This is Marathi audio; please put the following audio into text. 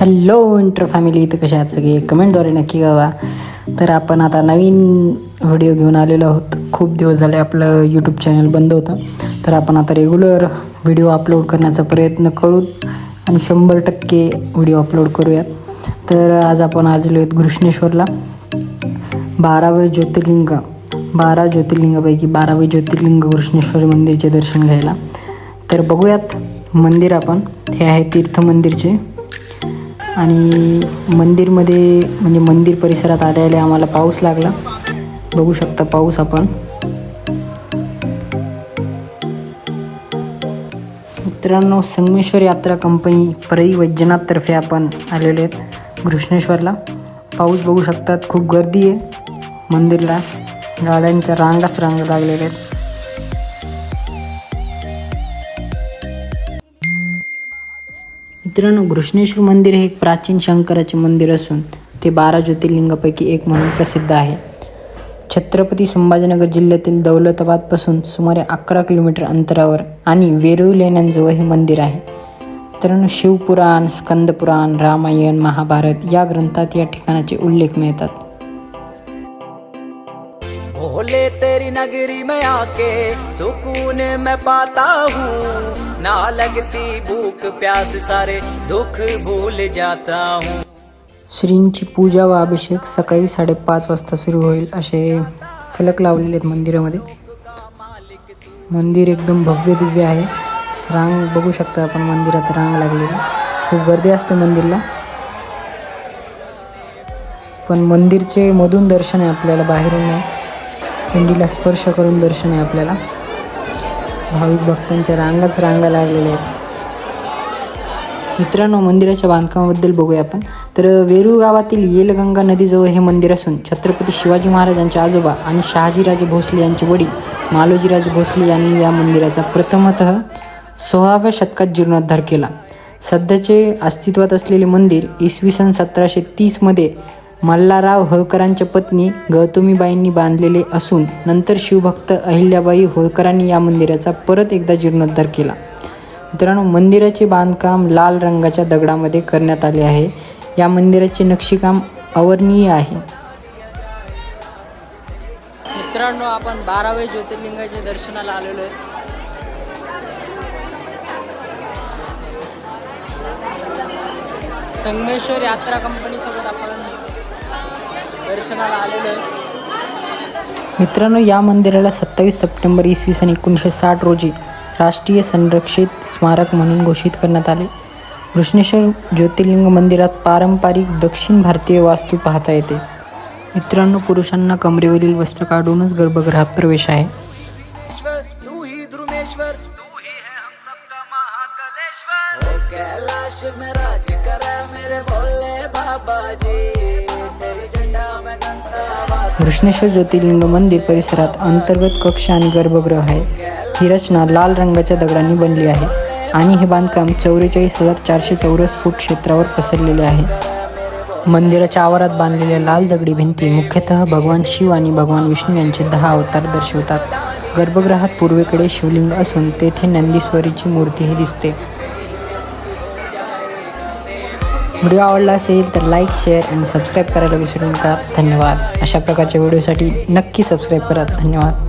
हॅलो इंटर फॅमिली इथं कशा आहात सगळे? कमेंटद्वारे नक्की गावा. तर आपण आता नवीन व्हिडिओ घेऊन आलेलो आहोत. खूप दिवस झाले आपलं यूट्यूब चॅनल बंद होतं. तर आपण आता रेग्युलर व्हिडिओ अपलोड करण्याचा प्रयत्न करू आणि शंभर टक्के व्हिडिओ अपलोड करूयात. तर आज आपण आलेलो आहेत घृष्णेश्वरला. बारावे ज्योतिर्लिंग. बारा ज्योतिर्लिंगापैकी बारावे ज्योतिर्लिंग घृष्णेश्वर मंदिरचे दर्शन घ्यायला. तर बघूयात मंदिर आपण. हे आहे तीर्थ मंदिरचे आणि मंदिरमध्ये म्हणजे मंदिर परिसरात आल्याला आम्हाला पाऊस लागला. बघू शकता पाऊस आपण. मित्रांनो संगमेश्वर यात्रा कंपनी परई वैजनाथतर्फे आपण आलेले आहेत घृष्णेश्वरला. पाऊस बघू शकतात खूप गर्दी आहे मंदिरला. गाड्यांच्या रांगाच रांगा लागलेल्या आहेत. मित्रांनो घृष्णेश्वर मंदिर हे एक प्राचीन शंकराचे मंदिर असून ते बारा ज्योतिर्लिंगापैकी एक म्हणून प्रसिद्ध आहे. छत्रपती संभाजीनगर जिल्ह्यातील दौलताबादपासून सुमारे अकरा किलोमीटर अंतरावर आणि वेरूळ लेण्यांजवळ हे मंदिर आहे. मित्रांनो शिवपुराण स्कंदपुराण रामायण महाभारत या ग्रंथात या ठिकाणाचे उल्लेख मिळतात. तेरी नगरी में आके सुकून मैं पाता हूँ। ना लगती भूख प्यास सारे दुख भूल जाता हूँ। श्रींची पूजा व अभिषेक सकाळी साडेपाच वाजता सुरू होईल असे फलक लावलेले आहेत मंदिरामध्ये. मंदिर एकदम भव्य दिव्य आहे. रांग बघू शकता आपण मंदिरात रांग लागलेली. खूप गर्दी असते मंदिरला. पण मंदिरचे मधून दर्शन आहे आपल्याला बाहेरून नाही पिंडीला स्पर्श करून दर्शन आहे आपल्याला. भाविक भक्तांच्या रांगाच रांगा लागलेल्या आहेत. मित्रांनो मंदिराच्या बांधकामाबद्दल बघूया आपण. तर वेरूळ गावातील येलगंगा नदीजवळ हे मंदिर असून छत्रपती शिवाजी महाराजांचे आजोबा आणि शहाजीराजे भोसले यांचे वडील मालोजीराजे भोसले यांनी या मंदिराचा प्रथमतः सोळाव्या शतकात जीर्णोद्धार केला. सध्याचे अस्तित्वात असलेले मंदिर इसवी सन सतराशे तीसमध्ये मल्हारराव होळकरांच्या पत्नी गौतमीबाईंनी बांधलेले असून नंतर शिवभक्त अहिल्याबाई होळकरांनी या मंदिराचा परत एकदा जीर्णोद्धार केला. मित्रांनो मंदिराचे बांधकाम लाल रंगाच्या दगडामध्ये करण्यात आले आहे. या मंदिराचे नक्षीकाम अवर्णीय आहे. मित्रांनो आपण बारावे ज्योतिर्लिंगाच्या दर्शनाला आलेलो आहे. संगमेश्वर यात्रा कंपनीसोबत आपण दर्शनाला आलेलो आहे. मित्रांनो या मंदिराला सत्तावीस सप्टेंबर इसवी सन एकोणीसशे साठ रोजी राष्ट्रीय संरक्षित स्मारक म्हणून घोषित करण्यात आले. कृष्णेश्वर ज्योतिर्लिंग मंदिरात पारंपरिक दक्षिण भारतीय वास्तू पाहता येते. मित्रांनो पुरुषांना कमरेवरील वस्त्र काढूनच गर्भगृहात प्रवेश आहे. ही कैलाश में राज करे मेरे भोले बाबा जी घृष्णेश्वर ज्योतिर्लिंग मंदिर परिसरात अंतर्गत कक्ष आणि गर्भगृह आहे. ही रचना लाल रंगाच्या दगडांनी बनली आहे आणि हे बांधकाम चौवेचाळीस हजार चारशे चौरस फूट क्षेत्रावर पसरलेले आहे. मंदिराच्या आवारात बांधलेल्या लाल दगडी भिंती मुख्यतः भगवान शिव आणि भगवान विष्णू यांचे दहा अवतार दर्शवतात. गर्भगृहात पूर्वेकडे शिवलिंग असून तेथे नंदीश्वरीची मूर्तीही दिसते. व्हिडिओ आवडला असेल तर लाईक शेअर आणि सबस्क्राईब करायला विसरू नका. धन्यवाद. अशा प्रकारच्या व्हिडिओसाठी नक्की सबस्क्राईब करा. धन्यवाद.